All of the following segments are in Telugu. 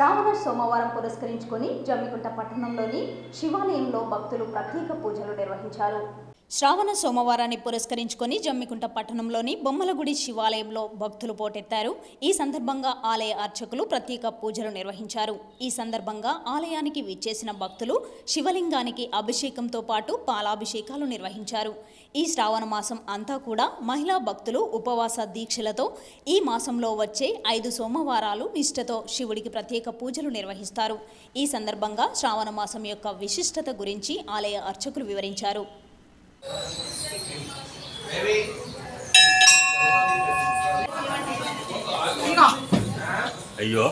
శ్రావణ సోమవారం పురస్కరించుకొని జమ్మికుంట పట్టణంలోని శివాలయంలో భక్తులు ప్రత్యేక పూజలు నిర్వహించారు. శ్రావణ సోమవారాన్ని పురస్కరించుకొని జమ్మికుంట పట్టణంలోని బొమ్మలగుడి శివాలయంలో భక్తులు పోటెత్తారు. ఈ సందర్భంగా ఆలయ అర్చకులు ప్రత్యేక పూజలు నిర్వహించారు. ఈ సందర్భంగా ఆలయానికి విచ్చేసిన భక్తులు శివలింగానికి అభిషేకంతో పాటు పాలాభిషేకాలు నిర్వహించారు. ఈ శ్రావణ మాసం అంతా కూడా మహిళా భక్తులు ఉపవాస దీక్షలతో ఈ మాసంలో వచ్చే ఐదు సోమవారాలు నిష్ఠతో శివుడికి ప్రత్యేక పూజలు నిర్వహిస్తారు. ఈ సందర్భంగా శ్రావణ మాసం యొక్క విశిష్టత గురించి ఆలయ అర్చకులు వివరించారు. అయ్యో.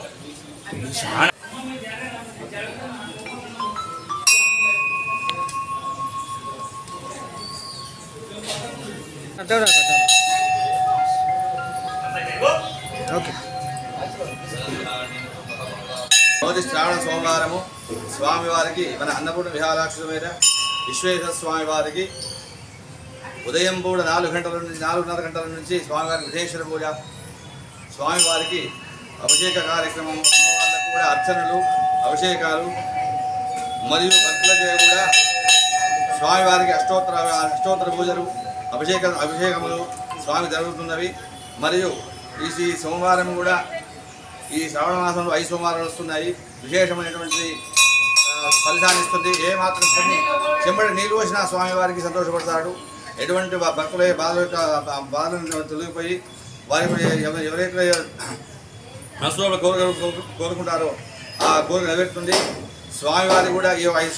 రోజు శ్రావణ సోమవారము స్వామివారికి మన అన్నపూర్ణ విహారాక్షమైన విశ్వేశ్వర స్వామి వారికి ఉదయం పూట నాలుగు గంటల నుంచి నాలుగున్నర గంటల నుంచి స్వామివారికి విధేశ్వర పూజ. స్వామివారికి అభిషేక కార్యక్రమం అమ్మవార్లకు కూడా అర్చనలు అభిషేకాలు మరియు భక్తులచే కూడా స్వామివారికి అష్టోత్తర అష్టోత్తర పూజలు అభిషేక అభిషేకములు స్వామి జరుగుతున్నవి. మరియు ఈ సోమవారం కూడా ఈ శ్రావణ మాసంలో ఐదు సోమవారాలు వస్తున్నాయి. విశేషమైనటువంటి ఫలితాన్ని ఇస్తుంది. ఏ మాత్రం కొన్ని చెంబడి నీళ్ళు వచ్చినా స్వామివారికి సంతోషపడతాడు. ఎటువంటి భక్తుల బాధల యొక్క బాధలను తొలగిపోయి వారి ఎవరైతే మనసులో కోరు- కోరుకుంటారో ఆ కోరిక నెరవేరుతుంది. స్వామివారి కూడా ఈ ఐదు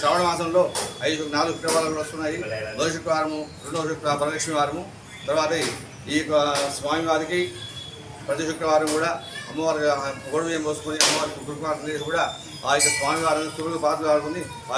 శ్రావణ మాసంలో ఐదు నాలుగు శుక్రవారాలు వస్తున్నాయి. మొదటి శుక్రవారము రెండవ శుక్ర వరలక్ష్మి వారము. తర్వాత ఈ స్వామివారికి ప్రతి శుక్రవారం కూడా అమ్మవారి గొడవ పోసుకొని అమ్మవారికి చేసి కూడా ఆ యొక్క స్వామివారిని తురుగు పాత్ర ఆడుకుని